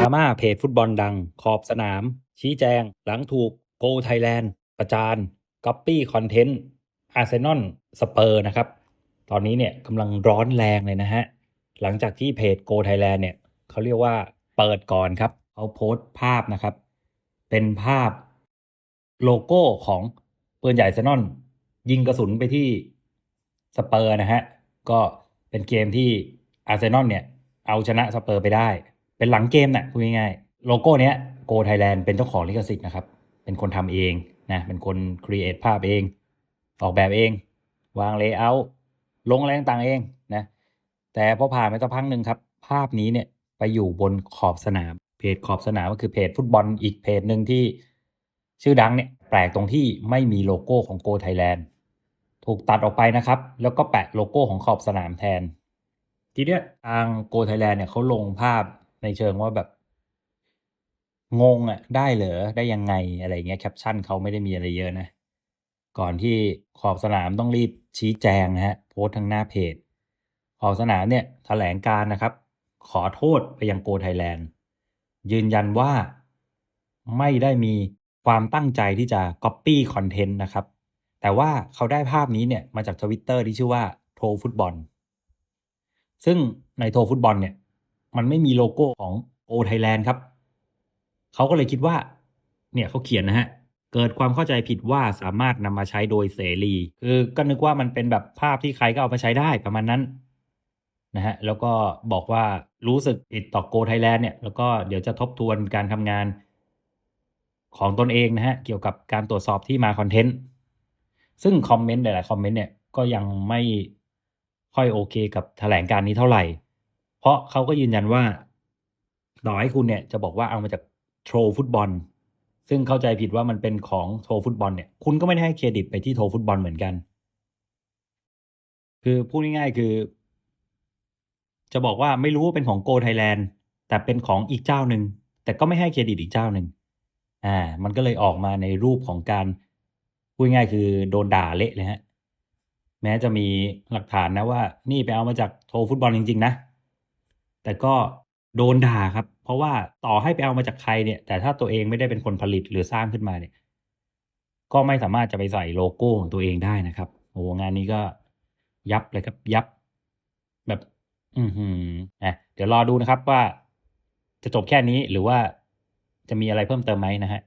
ดราม่าเพจฟุตบอลดัง ขอบสนาม ชี้แจง หลังถูกโกไทยแลนด์ประจานก๊อปปี้คอนเทนต์อาร์เซนอลสเปอร์นะครับ ตอนนี้เนี่ยกำลังร้อนแรงเลยนะฮะ หลังจากที่เพจโกไทยแลนด์เนี่ยเขาเรียกว่าเปิดก่อนครับเขาโพสต์ภาพนะครับ เป็นภาพโลโก้ของปืนใหญ่เซนอลยิงกระสุนไปที่สเปอร์นะฮะ ก็เป็นเกมที่อาร์เซนอลเนี่ย เอาชนะสเปอร์ไปได้ เป็นหลังเกมน่ะพูดง่ายๆโลโก้เนี้ยโกไทยแลนด์เป็นเจ้าของลิขสิทธิ์นะครับ เป็นคนทำเองนะ เป็นคนครีเอทภาพเอง ออกแบบเอง วางเลเยอร์ลงแรงต่างเองนะ แต่พอผ่านไปสักพักหนึ่งครับ ภาพนี้เนี่ยไปอยู่บนขอบสนาม เพจขอบสนามก็คือเพจฟุตบอลอีกเพจหนึ่งที่ชื่อดังเนี่ยแปลกตรงที่ไม่มีโลโก้ของโกไทยแลนด์ถูกตัดออกไปนะครับ แล้วก็แปะโลโก้ของขอบสนามแทน ทีเนี้ยทางโกไทยแลนด์เนี่ยเขาลงภาพในเชิงว่าแบบงงอะได้เหรอได้ยังไงอะไรเงี้ยแคปชั่นเขาไม่ได้มีอะไรเยอะนะ ก่อนที่ขอบสนามต้องรีบชี้แจงนะฮะโพสต์ทางหน้าเพจ ขอบสนามเนี่ยแถลงการนะครับ ขอโทษไปยังโกไทยแลนด์ ยืนยันว่าไม่ได้มีความตั้งใจที่จะ Copy คอนเทนต์นะครับ แต่ว่าเขาได้ภาพนี้เนี่ยมาจากทวิตเตอร์ที่ชื่อว่าโทฟุตบอลซึ่งในโทฟุตบอลเนี่ย มันไม่มีโลโก้ของโอไทยแลนด์ครับ เขาก็เลยคิดว่า เนี่ยเขาเขียนนะฮะ เกิดความเข้าใจผิดว่าสามารถนำมาใช้โดยเสรี คือก็นึกว่ามันเป็นแบบภาพที่ใครก็เอามาใช้ได้ประมาณนั้น นะฮะแล้วก็บอกว่ารู้สึกผิดต่อโกไทยแลนด์เนี่ยแล้วก็เดี๋ยวจะทบทวนการทำงานของตนเองนะฮะเกี่ยวกับการตรวจสอบที่มาคอนเทนต์ซึ่งคอมเมนต์หลายๆคอมเมนต์เนี่ยก็ยังไม่ค่อยโอเคกับแถลงการนี้เท่าไหร่ เพราะเขาก็ยืนยันว่าต่อให้คุณเนี่ยจะบอกว่าเอามาจากโทรฟุตบอลซึ่งเข้าใจผิดว่ามันเป็นของโทรฟุตบอลเนี่ยคุณก็ไม่ได้ให้เครดิตไปที่โทรฟุตบอลเหมือนกัน คือพูดง่ายๆคือ จะบอกว่าไม่รู้ว่าเป็นของโกไทยแลนด์แต่เป็นของอีกเจ้าหนึ่งแต่ก็ไม่ให้เครดิตอีกเจ้าหนึ่งอ่า มันก็เลยออกมาในรูปของการพูดง่ายคือโดนด่าเละเลยฮะแม้จะมีหลักฐานนะว่า นี่ไปเอามาจากโทรฟุตบอลจริง ๆ นะ แต่ก็โดนด่าครับ เพราะว่าต่อให้ไปเอามาจากใครเนี่ย แต่ถ้าตัวเองไม่ได้เป็นคนผลิตหรือสร้างขึ้นมาเนี่ย ก็ไม่สามารถจะไปใส่โลโก้ของตัวเองได้นะครับโอ้งานนี้ก็ยับเลยครับยับ แบบ อือหือนะเดี๋ยวรอดูนะครับว่าจะจบแค่นี้หรือว่าจะมีอะไรเพิ่มเติมไหมนะฮะ